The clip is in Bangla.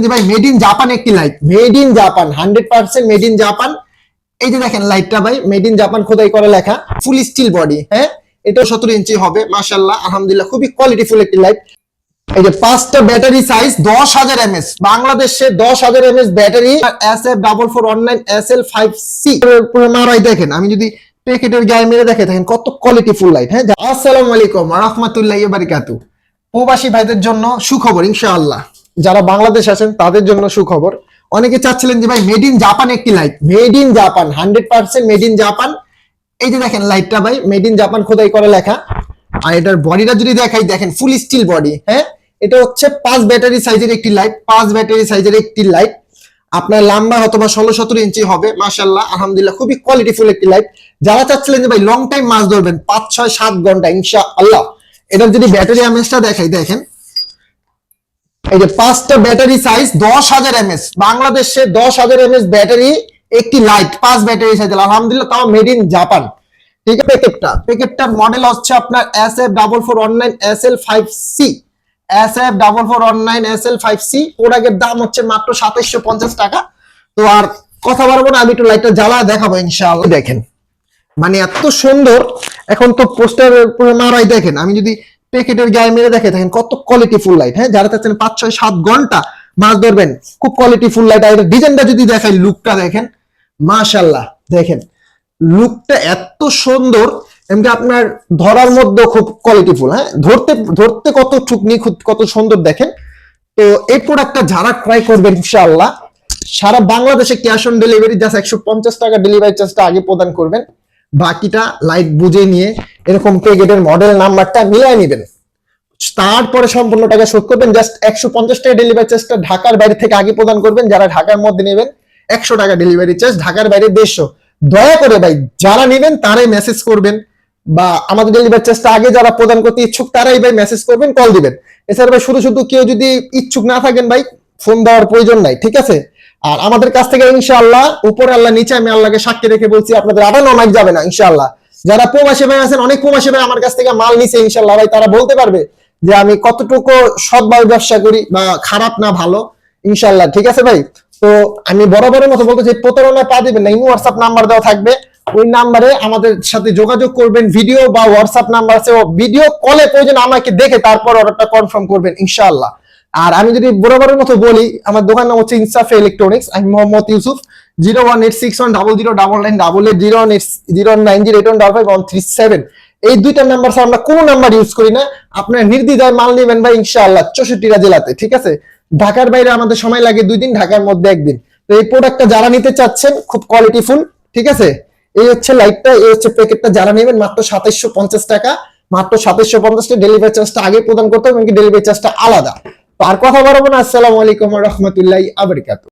যে জাপান একটি light made in Japan made in Japan দেখেন ভাই মেড ইন জাপান খোদাই করে লেখা ফুল স্টিল বডি হ্যাঁ? এটাও ইঞ্চি হবে খুবই কোয়ালিটি ফুল একটি লাইট ব্যাটারি দশ হাজার বাংলাদেশে দশ হাজার S F double four online S L five C দেখেন, আমি যদি প্যাকেটের গায়ে মেরে দেখে, দেখেন কত কোয়ালিটি ফুল লাইট হ্যাঁ? আসসালামু আলাইকুম, রহমতুল্লাহ প্রবাসী ভাইদের জন্য সুখবর, ইনশাআল্লাহ। যারা বাংলাদেশ আছেন, তাদের জন্য সুখবর। অনেকে চাচ্ছিলেন যে, ভাই মেড ইন জাপান একটি light made in Japan hundred percent made in Japan এই যে দেখেন লাইটটা ভাই মেড ইন জাপান খোদাই করে লেখা। আর এটার বডিটা যদি দেখাই, দেখেন ফুল স্টিল বডি হ্যাঁ? এটা হচ্ছে পাঁচ ব্যাটারি সাইজের একটি লাইট পাঁচ ব্যাটারি সাইজের একটি লাইট আপনার লম্বা অথবা ষোলো সতেরো ইঞ্চি হবে মাশাল্লাহ আলহামদুলিল্লাহ, খুবই কোয়ালিটি ফুল একটি লাইট যারা চাচ্ছিলেন যে, ভাই লং টাইম মাছ ধরবেন, পাঁচ, ছয়, সাত ঘণ্টা ইনশা আল্লাহ এটার যদি ব্যাটারি এমএসটা দেখাই, দেখেন এই যে পাঁচটা ব্যাটারি সাইজ দশ হাজার এমএস বাংলাদেশে দশ হাজার এমএস ব্যাটারি একটি লাইট পাঁচ ব্যাটারি সাইজ আলহামদুলিল্লাহ, তাও মেড ইন জাপান ঠিক আছে প্যাকেটটা প্যাকেটটার মডেল হচ্ছে আপনার S F double four one nine S L five C S F double four one nine S L five C প্রোডাক্টের দাম হচ্ছে মাত্র সাতাইশশো পঞ্চাশ টাকা। তো আর কথা বলব না, আমি একটু লাইটটা জ্বালা দেখাবো ইনশাআল্লাহ। দেখেন মানে এত সুন্দর, এখন তো পোস্টার পুরো মারাই দেখেন, আমি যদি প্যাকেটের গায়ে মেরে দেখে দেখেন কত কোয়ালিটি ফুল লাইট হ্যাঁ? যারা চাচ্ছেন পাঁচ, ছয়, সাত ঘণ্টা মাছ ধরবেন, খুব কোয়ালিটি ফুল লাইট আর ডিজাইনটা যদি দেখাই লুকটা দেখেন মাশাল্লাহ দেখেন। লুকটা এত সুন্দর এমনি আপনার ধরার মধ্যে খুব কোয়ালিটি ফুল হ্যাঁ? ধরতে ধরতে কত ঠুকনি কত সুন্দর দেখেন। তো এই প্রোডাক্টটা যারা ট্রাই করবেন, ইনশাআল্লাহ, সারা বাংলাদেশে ক্যাশ অন ডেলিভারি জাস্ট একশো পঞ্চাশ টাকা ডেলিভারি চার্জটা আগে প্রদান করবেন। বাকিটা লাইট বুঝে নিয়ে এরকম প্যাকেটের মডেল নাম্বারটা মিলাই নেবেন। তারপরে সম্পূর্ণ টাকা শোধ করবেন জাস্ট একশো পঞ্চাশ টাকা ডেলিভারি চার্জটা ঢাকার বাইরে থেকে আগে প্রদান করবেন, যারা ঢাকার মধ্যে নেবেন, একশো টাকা ডেলিভারি চার্জ ঢাকার বাইরে দেড়শো। দয়া করে ভাই, যারা নেবেন তারাই মেসেজ করবেন, বা আমাদের ডেলিভারি চার্জটা আগে যারা প্রদান করতে ইচ্ছুক, তারাই ভাই মেসেজ করবেন কল দিবেন। এছাড়া ভাই, শুধু শুধু কেউ যদি ইচ্ছুক না থাকেন ভাই ফোন দেওয়ার প্রয়োজন নাই, ঠিক আছে? আর আমাদের কাছ থেকে ইনশাআল্লাহ, উপরে আল্লাহ নিচে আমি আল্লাহকে সাক্ষী রেখে বলছি, আপনাদের আবার অনেক যাবে না, ইনশাআল্লাহ। যারা প্রবাসী ভাই আছেন, অনেক প্রবাসী ভাই আমার কাছ থেকে মাল নিছে ইনশাআল্লাহ ভাই, তারা বলতে পারবে যে আমি কতটুকু সৎভাবে ব্যবসা করি বা খারাপ না ভালো ইনশাআল্লাহ ঠিক আছে ভাই? তো আমি বরাবরের মতো বলতে যে প্রতারণায় পা দিবেন না। ইমো হোয়াটসঅ্যাপ নাম্বার দেওয়া থাকবে। ওই নাম্বারে আমাদের সাথে যোগাযোগ করবেন ভিডিও বা হোয়াটসঅ্যাপ নাম্বার আছে। ভিডিও কলে প্রয়োজন আমাকে দেখে তারপর অর্ডারটা কনফার্ম করবেন ইনশাআল্লাহ আর আমি যদি বরাবরের মতো বলি, আমার দোকান নাম হচ্ছে ইনসাফে ইলেকট্রনিক্স আমি মোহাম্মদ ইউসুফ। জিরো ওয়ান এই দুইটা নাম্বার ছাড়া আমরা কোনো নাম্বার ইউজ করি না। আপনার নির্দ্বিধায় মাল নেবেন ভাই, ইনশাআল্লাহ, চৌষট্টিটা জেলাতে, ঠিক আছে? ঢাকার বাইরে আমাদের সময় লাগে দুই দিন, ঢাকার মধ্যে একদিন। তো এই প্রোডাক্টটা যারা নিতে চাচ্ছেন, খুব কোয়ালিটি ফুল ঠিক আছে? এই হচ্ছে লাইটটা এই হচ্ছে প্যাকেটটা যারা নেবেন, মাত্র সাতাইশশো টাকা, মাত্র সাতাইশশো পঞ্চাশ টাকা। ডেলিভারি চার্জটা আগে প্রদান করতে হবে, এমনকি ডেলিভারি চার্জটা আলাদা। তো আর কথা বলব না। আসসালামু আলাইকুম রহমতুল্লাহ আবরিকাত